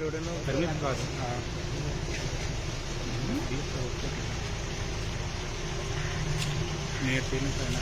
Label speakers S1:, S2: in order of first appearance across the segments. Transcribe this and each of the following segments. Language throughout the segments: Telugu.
S1: సర్వీస్ కాదు నేను ఫీలింగ్స్ అయినా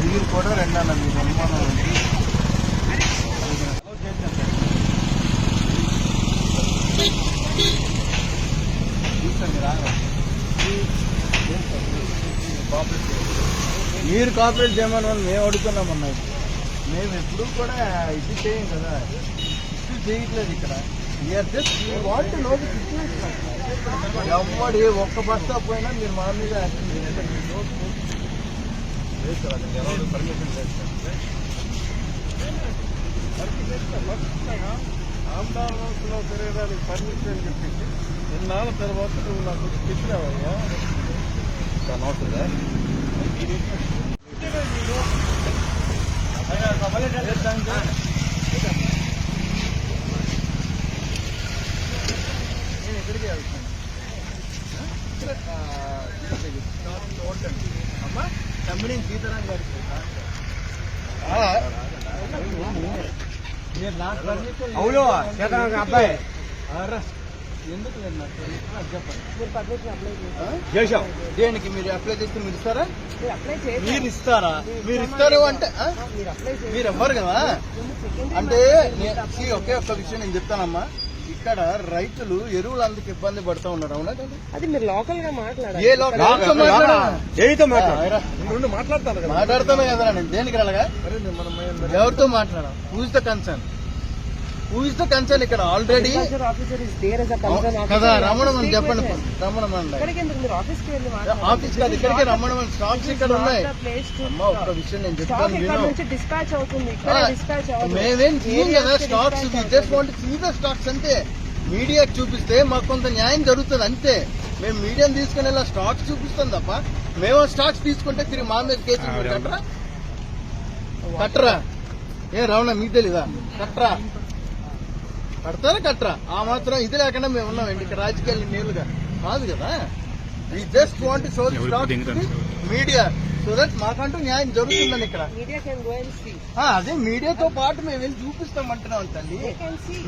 S2: మీరు కూడా రెండన్న మీరు అనుమానం ఉంది మీరు కాపరేట్ చేయమని మేము అడుగుతున్నాం అన్నది మేము ఎప్పుడు కూడా ఇది చేయం కదా. ఇది చేయట్లేదు ఇక్కడ. వాంట్ సిచ్యువేషన్ ఎవడు ఒక్క బస్తా పోయినా మీరు మా మీద పర్మిషన్ ఆంధ్రలో తిరగడానికి పర్మిషన్ అని చెప్పేసి ఎన్నాళ్ళ తర్వాత నువ్వు నాకు చెప్పినావయ్యా. అనవసరం నేను ఎక్కడికి వెళ్తాను అమ్మా కంపెనీ సీతారాం గారికి మీరు నాకు పర్మిషన్
S1: అవును, సీతారాం గారి అబ్బాయి.
S2: ఎందుకు చెప్పండి. చేశాం. దేనికి? మీరు అప్లై చేస్తే మీరు ఇస్తారా?
S3: మీరు అప్లై చేయండి
S2: మీరు ఇస్తారా? మీరు ఇస్తారు అంటే?
S3: మీరు అప్లై చేయండి
S2: మీరు ఎవ్వరు కదా? అంటే ఒకే ఒక్క విషయం నేను చెప్తానమ్మా. ఇక్కడ రైతులు ఎరువులు అందుకు ఇబ్బంది పడుతూ ఉన్నారు. అవునా?
S3: అది మీరు లోకల్గా మాట్లాడాలి.
S2: ఏ లోకల్ ఎవరితో మాట్లాడా?
S1: ఏతో
S2: ఆ, ఆయరా.
S1: మాట్లాడతాను
S2: మాట్లాడతామే కదా నేను. దేనికి రాలగా? ఎవరితో మాట్లాడా who's the concern who's the concern ఇక్కడ? ఆల్రెడీ
S3: ఇస్ concern
S2: కదా. రమణమని చెప్పండి
S3: మీరు ఆఫీస్
S2: కాదు ఇక్కడికి రమ్మడమని స్టాక్స్ ఇక్కడ ఉన్నాయి. అమ్మ ఒక్క విషయం నేను చెప్తాను మేమేం చేయం కదా stocks
S3: just.
S2: Want see the stocks అంతే. మీడియాకి చూపిస్తే మాకు కొంత న్యాయం జరుగుతుంది అంతే. మేము మీడియాని తీసుకుని ఇలా స్టాక్స్ చూపిస్తాం తప్ప మేము స్టాక్స్ తీసుకుంటే తిరిగి మా మీద కేసులు కట్టరా కట్టరా? ఏ రావణ మీకు తెలీదా? కట్టరా? కడతారా కట్టరా ఆ మాత్రం ఇది లేకుండా మేము ఉన్నామండి. ఇక్కడ రాజకీయాలు నేరుగా. కాదు కదా. ఈ
S1: just
S2: want
S1: show?
S2: Media so that మాకంటూ న్యాయం జరుగుతుందని ఇక్కడ.
S3: Media can go and see
S2: ఆ, అదే మీడియాతో పాటు మేము వెళ్ళి చూపిస్తాం అంటున్నాం తల్లి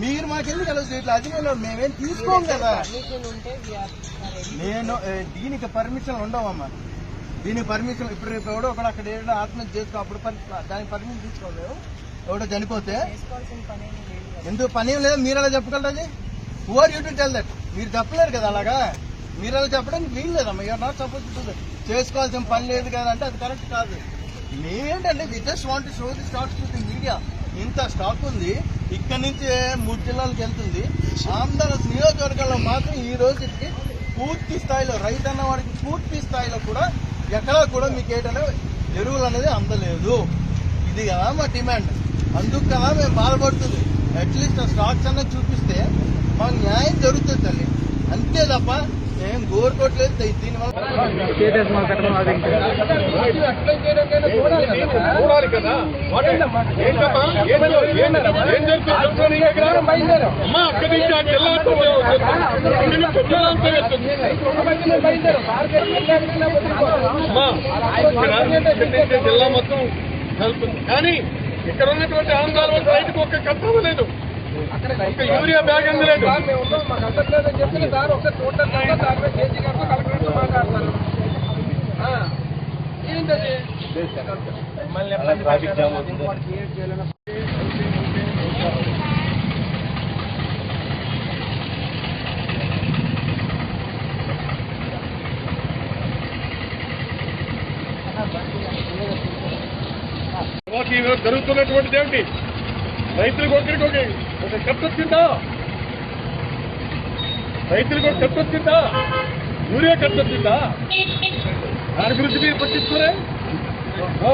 S2: మీరు మాకెందుకు అలా చేయట్లేదు అది నేను మేమేం తీసుకోం కదా. నేను దీనికి పర్మిషన్ ఉండవమ్మా. దీనికి పర్మిషన్ ఇప్పుడు రేపు ఎవడో ఒకడు అక్కడ ఏడో ఆత్మహత్య చేసుకో అప్పుడు దానికి పర్మిషన్ తీసుకోలేవు ఎవడో చనిపోతే. ఎందుకు పని ఏం లేదు? మీరు అలా చెప్పగలరు అది? Who are you to tell that మీరు చెప్పలేరు కదా అలాగా? మీరు అలా చెప్పడానికి వీలు లేదమ్మా. యూఆర్ నాట్ సపోజ్ టు చేసుకోవాల్సిన పని లేదు కదా అంటే అది కరెక్ట్ కాదు. ఏంటంటే we just want show the stock to the media ఇంత స్టాక్ ఉంది. ఇక్కడ నుంచి మూడు జిల్లాలకు వెళ్తుంది. ఆంధ్ర నియోజకవర్గాల్లో మాత్రం ఈ రోజుకి పూర్తి స్థాయిలో రైతు అన్న వాడికి పూర్తి స్థాయిలో కూడా ఎక్కడా కూడా మీకు ఏంటంటే ఎరువులు అనేది అందలేదు. ఇది కదా మా డిమాండ్ అందుకు కదా మేము బాధపడుతుంది అట్లీస్ట్ ఆ స్టాక్స్ అన్న చూపిస్తే మాకు న్యాయం జరుగుతుంది తల్లి. అంతే తప్ప ఏం గోరు కొట్టలేదు దీనివల్ల
S4: జిల్లా మొత్తం కానీ ఇక్కడ ఉన్నటువంటి ఆంధ్రాలో రైతుకు ఒక్క కట్టడం లేదు. ఒక్క యూరియా బ్యాగ్ అందలేదు
S5: ఏం
S4: జరుగుతున్నటువంటిది ఏమిటి రైతులకు ఒకరికి ఒక ఒక ఖర్చు వచ్చిందా రైతులకు ఒక ఖర్చు వచ్చిందా యూరియా ఖర్చు వచ్చిందా దాని గురించి మీరు పట్టించుకోరే No,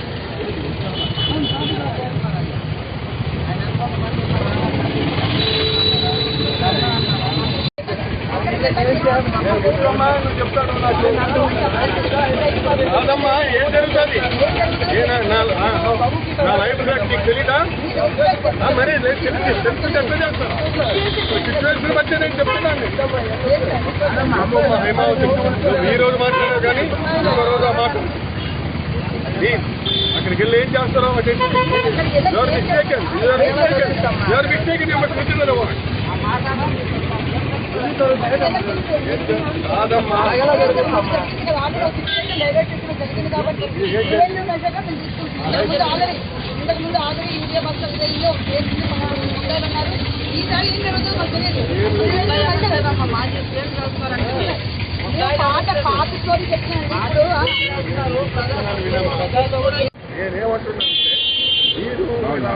S4: కాదమ్మా ఏం జరుగుతుంది? నా- లైఫ్ బ్యాక్ నీకు తెలీదా? మరి తెలుసుకుంటే చేస్తాను. సిచ్యువేషన్ బట్టి నేను చెప్తున్నాను. హైమావతి ఈ రోజు మాట్లాడావు కానీ ఒక రోజు ఆ మాట. అక్కడికి వెళ్ళి ఏం చేస్తారో అటు ఎవరు మిస్టేక్ ఎవరు మిస్టేక్ ఎవరు
S5: ఇంతకుముందు ఆల్రెడీ యూరియా బస్సు అయ్యింది ఈసారి ఏం జరుగుతుందో మాకు తెలియదు పాత పాత స్టోరీ చెప్తున్నాను
S4: మీరు ఇలా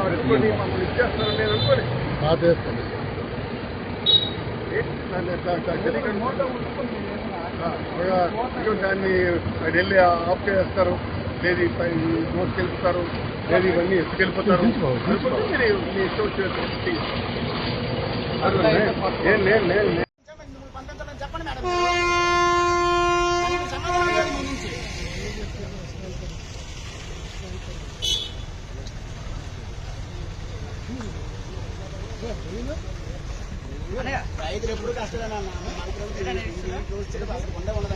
S4: మమ్మల్ని ఇచ్చేస్తారని నేను దాన్ని అది వెళ్ళి ఆఫ్ చేస్తారు లేదు ఈ లేదు ఇవన్నీ ఎత్తుకెళ్ళిపోతారు మీ ఇష్టం వచ్చినట్టు అది నేను నేను నేను నేను
S2: రైతులు ఎప్పుడు కష్టమేనా ఉండే ఉండదు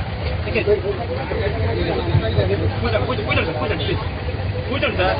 S3: కూర్చోండి సార్